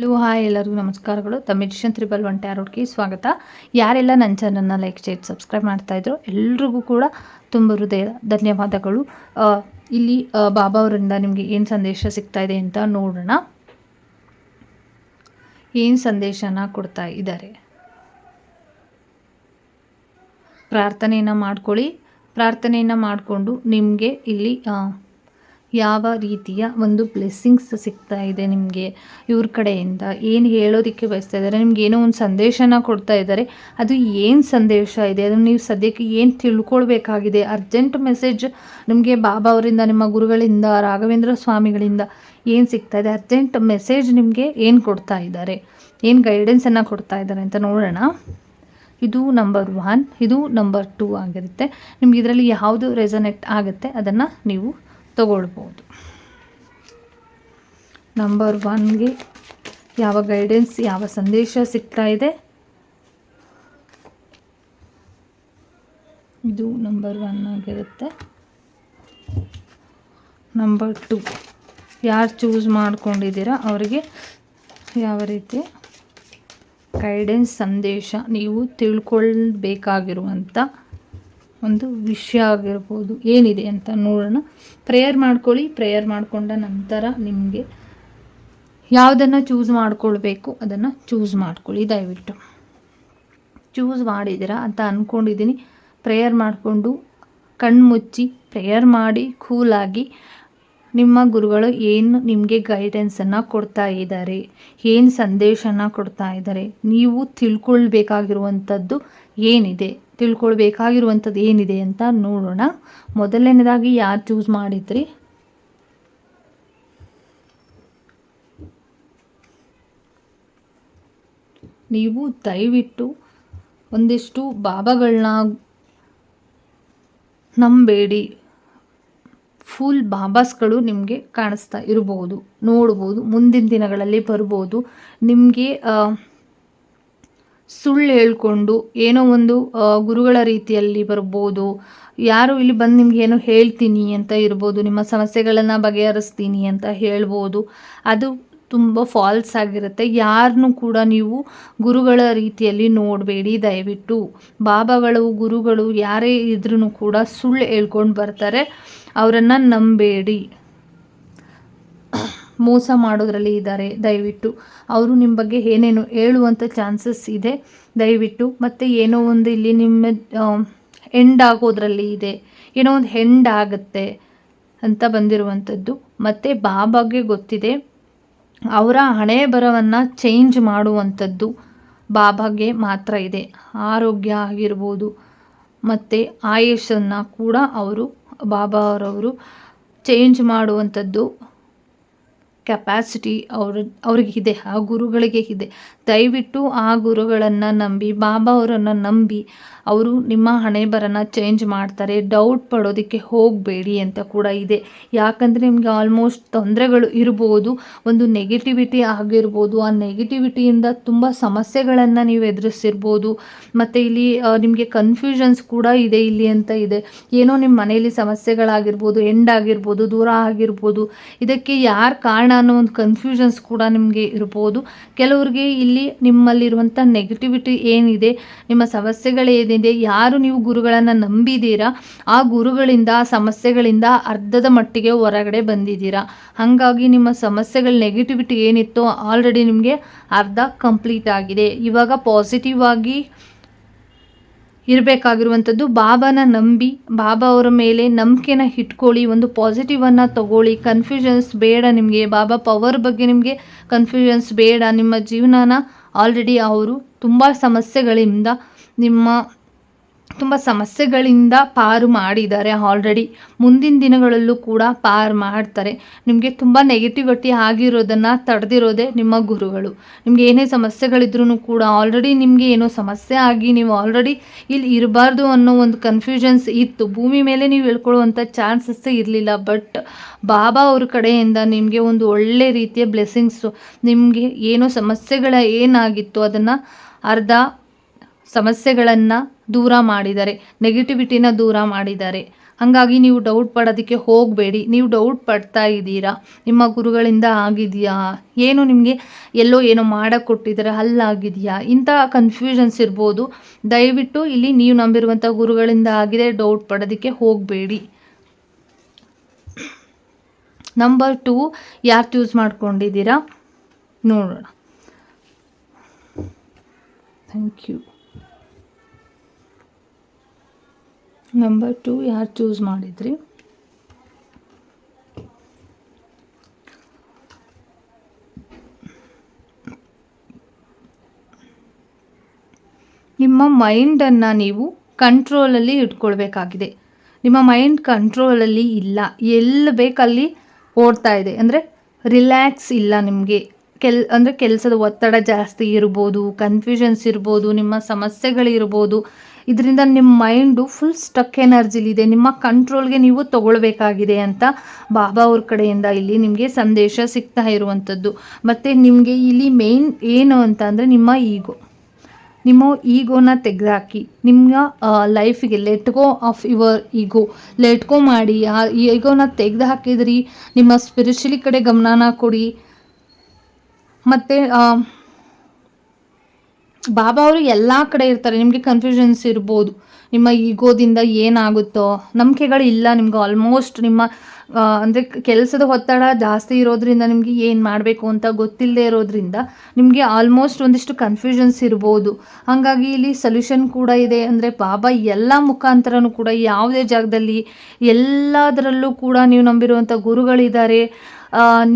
Hello, hi ಎಲ್ಲರಿಗೂ ನಮಸ್ಕಾರಗಳು. The medicine triple one ಟ್ಯಾರೋಡ್ಗೆ ಸ್ವಾಗತ. ಯಾರೆಲ್ಲ ನನ್ನ ಚಾನಲ್ನ ಲೈಕ್ ಶೇರ್ ಸಬ್ಸ್ಕ್ರೈಬ್ ಮಾಡ್ತಾ ಇದ್ರು ಎಲ್ರಿಗೂ ಕೂಡ ತುಂಬ ಹೃದಯ ಧನ್ಯವಾದಗಳು. ಇಲ್ಲಿ ಬಾಬಾ ಅವರಿಂದ ನಿಮಗೆ ಏನು ಸಂದೇಶ ಸಿಗ್ತಾ ಇದೆ ಅಂತ ನೋಡೋಣ. ಏನು ಸಂದೇಶನ ಕೊಡ್ತಾ ಇದ್ದಾರೆ? ಪ್ರಾರ್ಥನೆಯನ್ನು ಮಾಡ್ಕೊಳ್ಳಿ. ಪ್ರಾರ್ಥನೆಯನ್ನು ಮಾಡಿಕೊಂಡು ನಿಮಗೆ ಇಲ್ಲಿ ಯಾವ ರೀತಿಯ ಒಂದು ಬ್ಲೆಸ್ಸಿಂಗ್ಸ್ ಸಿಗ್ತಾ ಇದೆ ನಿಮಗೆ ಇವ್ರ ಕಡೆಯಿಂದ? ಏನು ಹೇಳೋದಕ್ಕೆ ಬಯಸ್ತಾ ಇದ್ದಾರೆ? ನಿಮ್ಗೆ ಏನೋ ಒಂದು ಸಂದೇಶನ ಕೊಡ್ತಾ ಇದ್ದಾರೆ. ಅದು ಏನು ಸಂದೇಶ ಇದೆ? ಅದನ್ನು ನೀವು ಸದ್ಯಕ್ಕೆ ಏನು ತಿಳ್ಕೊಳ್ಬೇಕಾಗಿದೆ? ಅರ್ಜೆಂಟ್ ಮೆಸೇಜ್ ನಿಮಗೆ ಬಾಬಾ ಅವರಿಂದ, ನಿಮ್ಮ ಗುರುಗಳಿಂದ, ರಾಘವೇಂದ್ರ ಸ್ವಾಮಿಗಳಿಂದ ಏನು ಸಿಗ್ತಾ ಇದೆ? ಅರ್ಜೆಂಟ್ ಮೆಸೇಜ್ ನಿಮಗೆ ಏನು ಕೊಡ್ತಾ ಇದ್ದಾರೆ? ಏನು ಗೈಡೆನ್ಸನ್ನು ಕೊಡ್ತಾ ಇದ್ದಾರೆ ಅಂತ ನೋಡೋಣ. ಇದು ನಂಬರ್ ಒನ್ ಇದು ನಂಬರ್ ಟೂ ಆಗಿರುತ್ತೆ. ನಿಮ್ಗೆ ಇದರಲ್ಲಿ ಯಾವುದು ರೆಸನೆಕ್ಟ್ ಆಗುತ್ತೆ? ಅದನ್ನು ನೀವು ತಗೊಳ್ಬೋದು ನಂಬರ್ ಒನ್ಗೆ ಯಾವ ಗೈಡೆನ್ಸ್ ಯಾವ ಸಂದೇಶ ಸಿಗ್ತಾ ಇದೆ? ಇದು ನಂಬರ್ ಒನ್ ಆಗಿರುತ್ತೆ. ನಂಬರ್ ಟು ಯಾರು ಚೂಸ್ ಮಾಡ್ಕೊಂಡಿದ್ದೀರಾ? ಅವರಿಗೆ ಯಾವ ರೀತಿ ಗೈಡೆನ್ಸ್ ಸಂದೇಶ ನೀವು ತಿಳ್ಕೊಳ್ಬೇಕಾಗಿರುವಂಥ ಒಂದು ವಿಷಯ ಆಗಿರ್ಬೋದು. ಏನಿದೆ ಅಂತ ನೋಡೋಣ. ಪ್ರೇಯರ್ ಮಾಡ್ಕೊಳ್ಳಿ. ಪ್ರೇಯರ್ ಮಾಡಿಕೊಂಡ ನಂತರ ನಿಮಗೆ ಯಾವುದನ್ನು ಚೂಸ್ ಮಾಡ್ಕೊಳ್ಬೇಕು, ಅದನ್ನು ಚೂಸ್ ಮಾಡ್ಕೊಳ್ಳಿ. ದಯವಿಟ್ಟು. ಚೂಸ್ ಮಾಡಿದ್ದೀರಾ ಅಂತ ಅಂದ್ಕೊಂಡಿದ್ದೀನಿ ಪ್ರೇಯರ್ ಮಾಡಿಕೊಂಡು ಕಣ್ಮುಚ್ಚಿ ಪ್ರೇಯರ್ ಮಾಡಿ ಕೂಲಾಗಿ ನಿಮ್ಮ ಗುರುಗಳು ಏನು ನಿಮಗೆ ಗೈಡೆನ್ಸನ್ನು ಕೊಡ್ತಾ ಇದ್ದಾರೆ, ಏನು ಸಂದೇಶನ ಕೊಡ್ತಾ ಇದ್ದಾರೆ, ನೀವು ತಿಳ್ಕೊಳ್ಬೇಕಾಗಿರುವಂಥದ್ದು ಏನಿದೆ? ತಿಳ್ಕೊಳ್ಬೇಕಾಗಿರುವಂಥದ್ದು ಏನಿದೆ ಅಂತ ನೋಡೋಣ. ಮೊದಲನೇದಾಗಿ ಯಾರು ಚೂಸ್ ಮಾಡಿದ್ರಿ? ನೀವು ದಯವಿಟ್ಟು ಒಂದಿಷ್ಟು ಬಾಬಾಗಳನ್ನ ನಂಬೇಡಿ. ಫುಲ್ ಬಾಬಾಸ್ಗಳು ನಿಮಗೆ ಕಾಣಿಸ್ತಾ ಇರ್ಬೋದು, ನೋಡ್ಬೋದು, ಮುಂದಿನ ದಿನಗಳಲ್ಲಿ ಬರ್ಬೋದು. ನಿಮಗೆ ಸುಳ್ಳು ಹೇಳ್ಕೊಂಡು ಏನೋ ಒಂದು ಗುರುಗಳ ರೀತಿಯಲ್ಲಿ ಬರ್ಬೋದು. ಯಾರು ಇಲ್ಲಿ ಬಂದು ನಿಮ್ಗೆ ಏನೋ ಹೇಳ್ತೀನಿ ಅಂತ ಇರ್ಬೋದು, ನಿಮ್ಮ ಸಮಸ್ಯೆಗಳನ್ನು ಬಗೆಹರಿಸ್ತೀನಿ ಅಂತ ಹೇಳ್ಬೋದು. ಅದು ತುಂಬ ಫಾಲ್ಸ್ ಆಗಿರುತ್ತೆ. ಯಾರನ್ನೂ ಕೂಡ ನೀವು ಗುರುಗಳ ರೀತಿಯಲ್ಲಿ ನೋಡಬೇಡಿ, ದಯವಿಟ್ಟು. ಬಾಬಾಗಳು, ಗುರುಗಳು ಯಾರೇ ಇದ್ರೂ ಕೂಡ ಸುಳ್ಳು ಹೇಳ್ಕೊಂಡು ಬರ್ತಾರೆ. ಅವರನ್ನು ನಂಬೇಡಿ. ಮೋಸ ಮಾಡೋದ್ರಲ್ಲಿ ಇದ್ದಾರೆ. ದಯವಿಟ್ಟು ಅವರು ನಿಮ್ಮ ಬಗ್ಗೆ ಏನೇನು ಹೇಳುವಂಥ ಚಾನ್ಸಸ್ ಇದೆ, ದಯವಿಟ್ಟು. ಮತ್ತು ಏನೋ ಒಂದು ಇಲ್ಲಿ ನಿಮ್ಮ ಎಂಡ್ ಆಗೋದ್ರಲ್ಲಿ ಇದೆ. ಏನೋ ಒಂದು ಹೆಂಡ್ ಆಗುತ್ತೆ ಅಂತ ಬಂದಿರುವಂಥದ್ದು ಮತ್ತು ಬಾಬಾಗೆ ಗೊತ್ತಿದೆ, ಅವರ ಹಣೆ ಬರವನ್ನು ಚೇಂಜ್ ಮಾಡುವಂಥದ್ದು ಬಾಬಾಗೆ ಮಾತ್ರ ಇದೆ. ಆರೋಗ್ಯ ಆಗಿರ್ಬೋದು, ಮತ್ತು ಆಯುಷನ್ನು ಕೂಡ ಅವರು ಬಾಬಾ ಅವರವರು ಚೇಂಜ್ ಮಾಡುವಂಥದ್ದು ಕೆಪಾಸಿಟಿ ಅವ್ರಿಗೆ ಇದೆ ಆ ಗುರುಗಳಿಗೆ ಇದೆ. ದಯವಿಟ್ಟು ಆ ಗುರುಗಳನ್ನು ನಂಬಿ, ಬಾಬಾ ಅವರನ್ನು ನಂಬಿ, ಅವರು ನಿಮ್ಮ ಹಣೆ ಬರನ ಚೇಂಜ್ ಮಾಡ್ತಾರೆ. ಡೌಟ್ ಪಡೋದಕ್ಕೆ ಹೋಗಬೇಡಿ ಅಂತ ಕೂಡ ಇದೆ. ಯಾಕಂದರೆ ನಿಮಗೆ ಆಲ್ಮೋಸ್ಟ್ ತೊಂದರೆಗಳು ಇರ್ಬೋದು, ಒಂದು ನೆಗೆಟಿವಿಟಿ ಆಗಿರ್ಬೋದು, ಆ ನೆಗೆಟಿವಿಟಿಯಿಂದ ತುಂಬ ಸಮಸ್ಯೆಗಳನ್ನು ನೀವು ಎದುರಿಸಿರ್ಬೋದು. ಮತ್ತು ಇಲ್ಲಿ ನಿಮಗೆ ಕನ್ಫ್ಯೂಷನ್ಸ್ ಕೂಡ ಇದೆ ಇಲ್ಲಿ ಅಂತ ಇದೆ. ಏನೋ ನಿಮ್ಮ ಮನೆಯಲ್ಲಿ ಸಮಸ್ಯೆಗಳಾಗಿರ್ಬೋದು ಎಂಡ್ ಆಗಿರ್ಬೋದು, ದೂರ ಆಗಿರ್ಬೋದು. ಇದಕ್ಕೆ ಯಾರು ಕಾರಣ ಅನ್ನೋ ಒಂದು ಕನ್ಫ್ಯೂಷನ್ಸ್ ಕೂಡ ನಿಮಗೆ ಇರ್ಬೋದು. ಕೆಲವ್ರಿಗೆ ಇಲ್ಲಿ ನಿಮ್ಮಲ್ಲಿರುವಂಥ ನೆಗೆಟಿವಿಟಿ ಏನಿದೆ, ನಿಮ್ಮ ಸಮಸ್ಯೆಗಳೇನಿದೆ, ಯಾರು ನೀವು ಗುರುಗಳನ್ನು ನಂಬಿದ್ದೀರಾ ಆ ಗುರುಗಳಿಂದ, ಆ ಸಮಸ್ಯೆಗಳಿಂದ ಅರ್ಧದ ಮಟ್ಟಿಗೆ ಹೊರಗಡೆ ಬಂದಿದ್ದೀರಾ. ಹಾಗಾಗಿ ನಿಮ್ಮ ಸಮಸ್ಯೆಗಳ ನೆಗೆಟಿವಿಟಿ ಏನಿತ್ತೋ ಆಲ್ರೆಡಿ ನಿಮಗೆ ಅರ್ಧ ಕಂಪ್ಲೀಟ್ ಆಗಿದೆ. ಇವಾಗ ಪಾಸಿಟಿವ್ ಆಗಿ ಇರಬೇಕಾಗಿರುವಂಥದ್ದು, ಬಾಬಾನ ನಂಬಿ, ಬಾಬಾ ಅವರ ಮೇಲೆ ನಂಬಿಕೆನ ಇಟ್ಕೊಳ್ಳಿ, ಒಂದು ಪಾಸಿಟಿವನ್ನು ತಗೊಳ್ಳಿ. ಕನ್ಫ್ಯೂಷನ್ಸ್ ಬೇಡ ನಿಮಗೆ. ಬಾಬಾ ಪವರ್ ಬಗ್ಗೆ ನಿಮಗೆ ಕನ್ಫ್ಯೂಷನ್ಸ್ ಬೇಡ. ನಿಮ್ಮ ಜೀವನನ ಆಲ್ರೆಡಿ ಅವರು ತುಂಬ ಸಮಸ್ಯೆಗಳಿಂದ ನಿಮ್ಮ ತುಂಬ ಸಮಸ್ಯೆಗಳಿಂದ ಪಾರು ಮಾಡಿದ್ದಾರೆ. ಆಲ್ರೆಡಿ ಮುಂದಿನ ದಿನಗಳಲ್ಲೂ ಕೂಡ ಪಾರು ಮಾಡ್ತಾರೆ. ನಿಮಗೆ ತುಂಬ ನೆಗೆಟಿವಿಟಿ ಆಗಿರೋದನ್ನು ತಡೆದಿರೋದೇ ನಿಮ್ಮ ಗುರುಗಳು. ನಿಮಗೆ ಏನೇ ಸಮಸ್ಯೆಗಳಿದ್ರೂ ಕೂಡ ಆಲ್ರೆಡಿ ನಿಮಗೆ ಏನೋ ಸಮಸ್ಯೆ ಆಗಿ ನೀವು ಆಲ್ರೆಡಿ ಇಲ್ಲಿ ಇರಬಾರ್ದು ಅನ್ನೋ ಒಂದು ಕನ್ಫ್ಯೂಷನ್ಸ್ ಇತ್ತು. ಭೂಮಿ ಮೇಲೆ ನೀವು ಹೇಳ್ಕೊಳ್ಳುವಂಥ ಚಾನ್ಸಸ್ಸೇ ಇರಲಿಲ್ಲ. ಬಟ್ ಬಾಬಾ ಅವ್ರ ಕಡೆಯಿಂದ ನಿಮಗೆ ಒಂದು ಒಳ್ಳೆ ರೀತಿಯ ಬ್ಲೆಸ್ಸಿಂಗ್ಸು ನಿಮಗೆ ಏನೋ ಸಮಸ್ಯೆಗಳ ಏನಾಗಿತ್ತು ಅದನ್ನು ಅರ್ಧ ಸಮಸ್ಯೆಗಳನ್ನು ದೂರ ಮಾಡಿದ್ದಾರೆ ನೆಗೆಟಿವಿಟಿನ ದೂರ ಮಾಡಿದ್ದಾರೆ ಹಾಗಾಗಿ ನೀವು ಡೌಟ್ ಪಡೋದಕ್ಕೆ ಹೋಗಬೇಡಿ. ನೀವು ಡೌಟ್ ಪಡ್ತಾ ಇದ್ದೀರಾ? ನಿಮ್ಮ ಗುರುಗಳಿಂದ ಆಗಿದೆಯಾ? ಏನು ನಿಮಗೆ ಎಲ್ಲೋ ಏನೋ ಮಾಡೋಕ್ಕೆ ಕೊಟ್ಟಿದ್ದಾರೆ ಅಲ್ಲಾಗಿದೆಯಾ ಇಂಥ ಕನ್ಫ್ಯೂಷನ್ಸ್ ಇರ್ಬೋದು. ದಯವಿಟ್ಟು ಇಲ್ಲಿ ನೀವು ನಂಬಿರುವಂಥ ಗುರುಗಳಿಂದ ಆಗಿದೆ ಡೌಟ್ ಪಡೋದಕ್ಕೆ ಹೋಗಬೇಡಿ. ನಂಬರ್ ಟೂ ಯಾರು ಚೂಸ್ ಮಾಡ್ಕೊಂಡಿದ್ದೀರಾ? ನೋಡೋಣ. ಥ್ಯಾಂಕ್ ಯು ನಂಬರ್ ಟು ಯಾರು ಚೂಸ್ ಮಾಡಿದ್ರಿ? ನಿಮ್ಮ ಮೈಂಡನ್ನು ನೀವು ಕಂಟ್ರೋಲಲ್ಲಿ ಇಟ್ಕೊಳ್ಬೇಕಾಗಿದೆ. ನಿಮ್ಮ ಮೈಂಡ್ ಕಂಟ್ರೋಲಲ್ಲಿ ಇಲ್ಲ. ಎಲ್ಲಿ ಬೇಕಲ್ಲಿ ಓಡ್ತಾ ಇದೆ. ಅಂದರೆ ರಿಲ್ಯಾಕ್ಸ್ ಇಲ್ಲ ನಿಮಗೆ. ಕೆಲ್, ಅಂದರೆ ಕೆಲಸದ ಒತ್ತಡ ಜಾಸ್ತಿ ಇರ್ಬೋದು ಕನ್ಫ್ಯೂಷನ್ಸ್ ಇರ್ಬೋದು, ನಿಮ್ಮ ಸಮಸ್ಯೆಗಳಿರ್ಬೋದು ಇದರಿಂದ ನಿಮ್ಮ ಮೈಂಡು ಫುಲ್ ಸ್ಟಕ್ ಎನರ್ಜಿಲಿದೆ ನಿಮ್ಮ ಕಂಟ್ರೋಲ್ಗೆ ನೀವು ತಗೊಳ್ಬೇಕಾಗಿದೆ ಅಂತ ಬಾಬಾ ಅವ್ರ ಕಡೆಯಿಂದ ಇಲ್ಲಿ ನಿಮಗೆ ಸಂದೇಶ ಸಿಗ್ತಾ ಇರುವಂಥದ್ದು ಮತ್ತು ನಿಮಗೆ ಇಲ್ಲಿ ಮೇನ್ ಏನು ಅಂತ ನಿಮ್ಮ ಈಗೋ ನಿಮ್ಮ ಈಗೋನ ತೆಗೆದುಹಾಕಿ ನಿಮ್ಮ ಲೈಫಿಗೆ let go of your ego let go ಮಾಡಿ, ಆ ಈಗೋನ ತೆಗೆದು ಹಾಕಿದ್ರಿ ನಿಮ್ಮ ಸ್ಪಿರಿಚುಲಿ ಕಡೆ ಗಮನನ ಕೊಡಿ. ಮತ್ತು ಬಾಬಾ ಅವರು ಎಲ್ಲ ಕಡೆ ಇರ್ತಾರೆ. ನಿಮಗೆ ಕನ್ಫ್ಯೂಷನ್ಸ್ ಇರ್ಬೋದು. ನಿಮ್ಮ ಈಗೋದಿಂದ ಏನಾಗುತ್ತೋ, ನಂಬಿಕೆಗಳು ಇಲ್ಲ ನಿಮ್ಗೆ ಆಲ್ಮೋಸ್ಟ್ ನಿಮ್ಮ ಅಂದರೆ ಕೆಲಸದ ಒತ್ತಡ ಜಾಸ್ತಿ ಇರೋದ್ರಿಂದ ನಿಮಗೆ ಏನು ಮಾಡಬೇಕು ಅಂತ ಗೊತ್ತಿಲ್ಲದೆ ಇರೋದ್ರಿಂದ ನಿಮಗೆ ಆಲ್ಮೋಸ್ಟ್ ಒಂದಿಷ್ಟು ಕನ್ಫ್ಯೂಷನ್ಸ್ ಇರ್ಬೋದು. ಹಾಗಾಗಿ ಇಲ್ಲಿ ಸೊಲ್ಯೂಷನ್ ಕೂಡ ಇದೆ. ಅಂದರೆ ಬಾಬಾ ಎಲ್ಲ ಮುಖಾಂತರನೂ ಕೂಡ ಯಾವುದೇ ಜಾಗದಲ್ಲಿ ಎಲ್ಲದರಲ್ಲೂ ಕೂಡ ನೀವು ನಂಬಿರುವಂಥ ಗುರುಗಳಿದ್ದಾರೆ.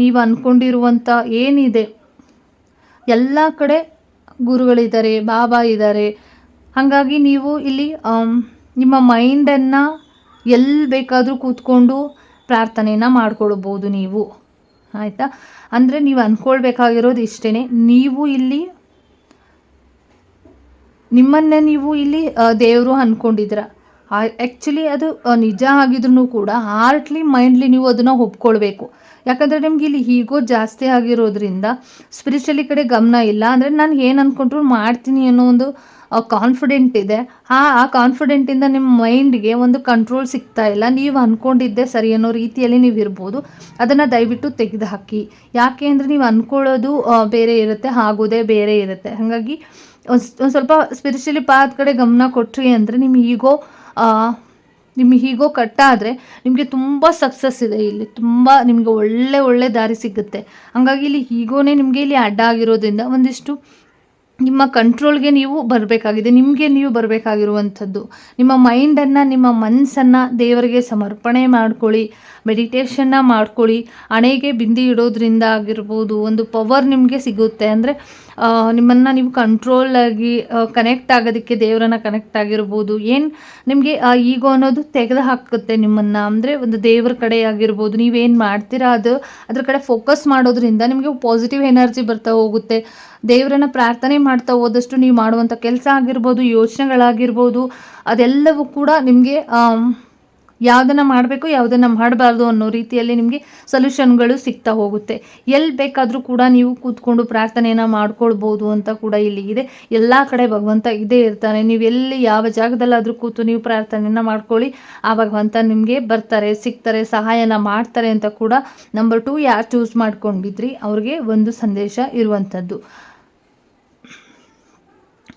ನೀವು ಅಂದ್ಕೊಂಡಿರುವಂಥ ಏನಿದೆ, ಎಲ್ಲ ಕಡೆ ಗುರುಗಳಿದ್ದಾರೆ, ಬಾಬಾ ಇದ್ದಾರೆ. ಹಾಗಾಗಿ ನೀವು ಇಲ್ಲಿ ನಿಮ್ಮ ಮೈಂಡನ್ನು ಎಲ್ಲಿ ಬೇಕಾದರೂ ಕೂತ್ಕೊಂಡು ಪ್ರಾರ್ಥನೆಯನ್ನು ಮಾಡ್ಕೊಳ್ಬೋದು ನೀವು. ಆಯಿತಾ? ಅಂದರೆ ನೀವು ಅಂದ್ಕೊಳ್ಬೇಕಾಗಿರೋದು ಇಷ್ಟೇ ನೀವು ಇಲ್ಲಿ, ನಿಮ್ಮನ್ನೇ ನೀವು ಇಲ್ಲಿ ದೇವರು ಅಂದ್ಕೊಂಡಿದ್ದೀರ ಆ್ಯಕ್ಚುಲಿ ಅದು ನಿಜ ಆಗಿದ್ರೂ ಕೂಡ ಹಾರ್ಟ್ಲಿ ಮೈಂಡ್ಲಿ ನೀವು ಅದನ್ನು ಒಪ್ಕೊಳ್ಬೇಕು. ಯಾಕಂದರೆ ನಿಮ್ಗೆ ಇಲ್ಲಿ ಹೀಗೋ ಜಾಸ್ತಿ ಆಗಿರೋದ್ರಿಂದ ಸ್ಪಿರಿಚುಲಿ ಕಡೆ ಗಮನ ಇಲ್ಲ. ಅಂದರೆ ನಾನು ಏನು ಅಂದ್ಕೊಂಡ್ರು ಮಾಡ್ತೀನಿ ಅನ್ನೋ ಒಂದು ಕಾನ್ಫಿಡೆಂಟ್ ಇದೆ. ಆ ಆ ಕಾನ್ಫಿಡೆಂಟಿಂದ ನಿಮ್ಮ ಮೈಂಡ್ಗೆ ಒಂದು ಕಂಟ್ರೋಲ್ ಸಿಗ್ತಾ ಇಲ್ಲ. ನೀವು ಅಂದ್ಕೊಂಡಿದ್ದೆ ಸರಿ ಅನ್ನೋ ರೀತಿಯಲ್ಲಿ ನೀವು ಇರ್ಬೋದು. ಅದನ್ನು ದಯವಿಟ್ಟು ತೆಗೆದುಹಾಕಿ. ಯಾಕೆ ಅಂದರೆ ನೀವು ಅಂದ್ಕೊಳ್ಳೋದು ಬೇರೆ ಇರುತ್ತೆ, ಆಗೋದೇ ಬೇರೆ ಇರುತ್ತೆ. ಹಾಗಾಗಿ ಒಂದು ಸ್ವಲ್ಪ ಸ್ಪಿರಿಚುಲಿ ಪಾತ್ ಕಡೆ ಗಮನ ಕೊಟ್ರಿ ಅಂದರೆ ನಿಮ್ಮ ಈಗೋ ನಿಮ್ಮ ಹೀಗೋ ಕಟ್ಟಾದರೆ ನಿಮಗೆ ತುಂಬ ಸಕ್ಸಸ್ ಇದೆ ಇಲ್ಲಿ. ತುಂಬ ನಿಮಗೆ ಒಳ್ಳೆ ಒಳ್ಳೆ ದಾರಿ ಸಿಗುತ್ತೆ. ಹಾಗಾಗಿ ಇಲ್ಲಿ ಹೀಗೋನೇ ನಿಮಗೆ ಇಲ್ಲಿ ಅಡ್ಡ ಆಗಿರೋದ್ರಿಂದ ಒಂದಿಷ್ಟು ನಿಮ್ಮ ಕಂಟ್ರೋಲ್ಗೆ ನೀವು ಬರಬೇಕಾಗಿದೆ. ನಿಮಗೆ ನೀವು ಬರಬೇಕಾಗಿರುವಂಥದ್ದು. ನಿಮ್ಮ ಮೈಂಡನ್ನು ನಿಮ್ಮ ಮನಸ್ಸನ್ನು ದೇವರಿಗೆ ಸಮರ್ಪಣೆ ಮಾಡ್ಕೊಳ್ಳಿ ಮೆಡಿಟೇಷನ್ನ ಮಾಡ್ಕೊಳ್ಳಿ. ಹಣೆಗೆ ಬಿಂದಿ ಇಡೋದ್ರಿಂದ ಆಗಿರ್ಬೋದು, ಒಂದು ಪವರ್ ನಿಮಗೆ ಸಿಗುತ್ತೆ. ಅಂದರೆ ನಿಮ್ಮನ್ನು ನೀವು ಕಂಟ್ರೋಲ್ ಆಗಿ ಕನೆಕ್ಟ್ ಆಗೋದಕ್ಕೆ ದೇವರನ್ನ ಕನೆಕ್ಟ್ ಆಗಿರ್ಬೋದು. ಏನು ನಿಮಗೆ ಈಗೋ ಅನ್ನೋದು ತೆಗೆದು ಹಾಕುತ್ತೆ ನಿಮ್ಮನ್ನು. ಅಂದರೆ ಒಂದು ದೇವರ ಕಡೆ ಆಗಿರ್ಬೋದು. ನೀವೇನು ಮಾಡ್ತೀರಾ ಅದು, ಅದ್ರ ಕಡೆ ಫೋಕಸ್ ಮಾಡೋದ್ರಿಂದ ನಿಮಗೆ ಪಾಸಿಟಿವ್ ಎನರ್ಜಿ ಬರ್ತಾ ಹೋಗುತ್ತೆ. ದೇವರನ್ನ ಪ್ರಾರ್ಥನೆ ಮಾಡ್ತಾ ಹೋದಷ್ಟು ನೀವು ಮಾಡುವಂಥ ಕೆಲಸ ಆಗಿರ್ಬೋದು, ಯೋಚನೆಗಳಾಗಿರ್ಬೋದು, ಅದೆಲ್ಲವೂ ಕೂಡ ನಿಮಗೆ ಯಾವುದನ್ನು ಮಾಡಬೇಕು, ಯಾವುದನ್ನು ಮಾಡಬಾರ್ದು ಅನ್ನೋ ರೀತಿಯಲ್ಲಿ ನಿಮಗೆ ಸೊಲ್ಯೂಷನ್ಗಳು ಸಿಗ್ತಾ ಹೋಗುತ್ತೆ. ಎಲ್ಲಿ ಬೇಕಾದರೂ ಕೂಡ ನೀವು ಕೂತ್ಕೊಂಡು ಪ್ರಾರ್ಥನೆಯನ್ನು ಮಾಡ್ಕೊಳ್ಬೋದು ಅಂತ ಕೂಡ ಇಲ್ಲಿ ಇದೆ. ಎಲ್ಲ ಕಡೆ ಭಗವಂತ ಇದೇ ಇರ್ತಾನೆ. ನೀವು ಎಲ್ಲಿ ಯಾವ ಜಾಗದಲ್ಲಾದರೂ ಕೂತು ನೀವು ಪ್ರಾರ್ಥನೆಯನ್ನು ಮಾಡ್ಕೊಳ್ಳಿ. ಆ ಭಗವಂತ ನಿಮಗೆ ಬರ್ತಾರೆ, ಸಿಗ್ತಾರೆ, ಸಹಾಯನ ಮಾಡ್ತಾರೆ ಅಂತ ಕೂಡ ನಂಬರ್ ಟು ಯಾರು ಚೂಸ್ ಮಾಡ್ಕೊಂಡಿದ್ರಿ, ಅವ್ರಿಗೆ ಒಂದು ಸಂದೇಶ ಇರುವಂಥದ್ದು